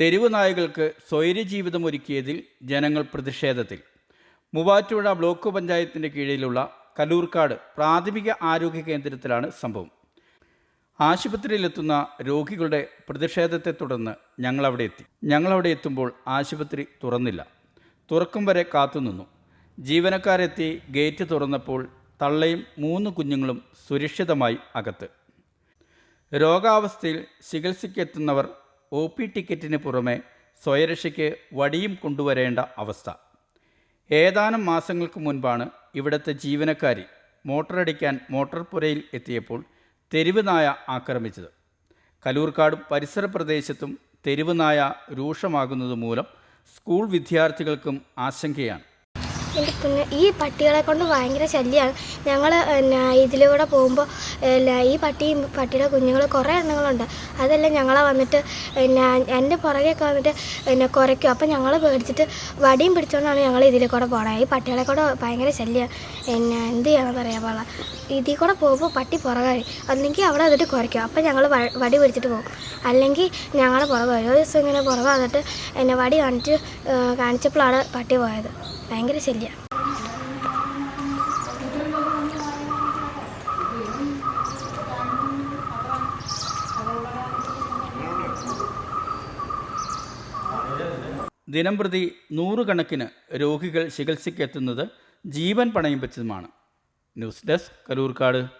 തെരുവ് നായകൾക്ക് സ്വൈര്യജീവിതം ഒരുക്കിയതിൽ ജനങ്ങൾ പ്രതിഷേധത്തിൽ. മൂവാറ്റുപുഴ ബ്ലോക്ക് പഞ്ചായത്തിന്റെ കീഴിലുള്ള കലൂർക്കാട് പ്രാഥമിക ആരോഗ്യ കേന്ദ്രത്തിലാണ് സംഭവം. ആശുപത്രിയിലെത്തുന്ന രോഗികളുടെ പ്രതിഷേധത്തെ തുടർന്ന് ഞങ്ങളവിടെ എത്തി. ഞങ്ങളവിടെ എത്തുമ്പോൾ ആശുപത്രി തുറന്നില്ല. തുറക്കും വരെ കാത്തുനിന്നു. ജീവനക്കാരെത്തി ഗേറ്റ് തുറന്നപ്പോൾ തള്ളയും മൂന്ന് കുഞ്ഞുങ്ങളും സുരക്ഷിതമായി അകത്ത്. രോഗാവസ്ഥയിൽ ചികിത്സയ്ക്കെത്തുന്നവർ ഒ പി ടിക്കറ്റിന് പുറമെ സ്വയരക്ഷയ്ക്ക് വടിയും കൊണ്ടുവരേണ്ട അവസ്ഥ. ഏതാനും മാസങ്ങൾക്ക് മുൻപാണ് ഇവിടുത്തെ ജീവനക്കാരി മോട്ടറടിക്കാൻ മോട്ടോർ പുരയിൽ എത്തിയപ്പോൾ തെരുവ് നായ ആക്രമിച്ചത്. കലൂർക്കാടും പരിസര പ്രദേശത്തും തെരുവ് നായ രൂക്ഷമാകുന്നത് മൂലം സ്കൂൾ വിദ്യാർത്ഥികൾക്കും ആശങ്കയാണ്. എന്റെ കുഞ്ഞ് ഈ പട്ടികളെ കൊണ്ട് ഭയങ്കര ശല്യമാണ് ഞങ്ങൾ ഇതിലൂടെ പോകുമ്പോൾ ഈ പട്ടിയും പട്ടിയുടെ കുഞ്ഞുങ്ങൾ കുറേ എണ്ണങ്ങളുണ്ട്. അതെല്ലാം ഞങ്ങളെ വന്നിട്ട് എന്റെ പുറകെയൊക്കെ വന്നിട്ട് പിന്നെ കുറയ്ക്കും. അപ്പം ഞങ്ങൾ പേടിച്ചിട്ട് വടിയും പിടിച്ചുകൊണ്ടാണ് ഞങ്ങൾ ഇതിൽ കൂടെ പോകണത് ഈ പട്ടികളെ കൂടെ ഭയങ്കര ശല്യമാണ് പിന്നെ എന്ത് ചെയ്യണമെന്ന് പറയാൻ പാടില്ല ഇതിൽ കൂടെ പോകുമ്പോൾ പട്ടി പുറകായി അല്ലെങ്കിൽ അവിടെ വന്നിട്ട് കുറയ്ക്കും. അപ്പം ഞങ്ങൾ വടി പിടിച്ചിട്ട് പോകും. അല്ലെങ്കിൽ ഞങ്ങളെ പുറകെ വരും. ഒരു ദിവസം ഇങ്ങനെ പുറകെ വന്നിട്ട് എന്നെ വടി കാണിച്ച് കാണിച്ചപ്പോഴാണ് പട്ടി പോയത്. ഭയങ്കര ശല്യമാണ് ദിനംപ്രതി നൂറുകണക്കിന് രോഗികൾ ചികിത്സയ്ക്കെത്തുന്നത് ജീവൻ പണയം വെച്ചതുമാണ്. News desk Kaloorkad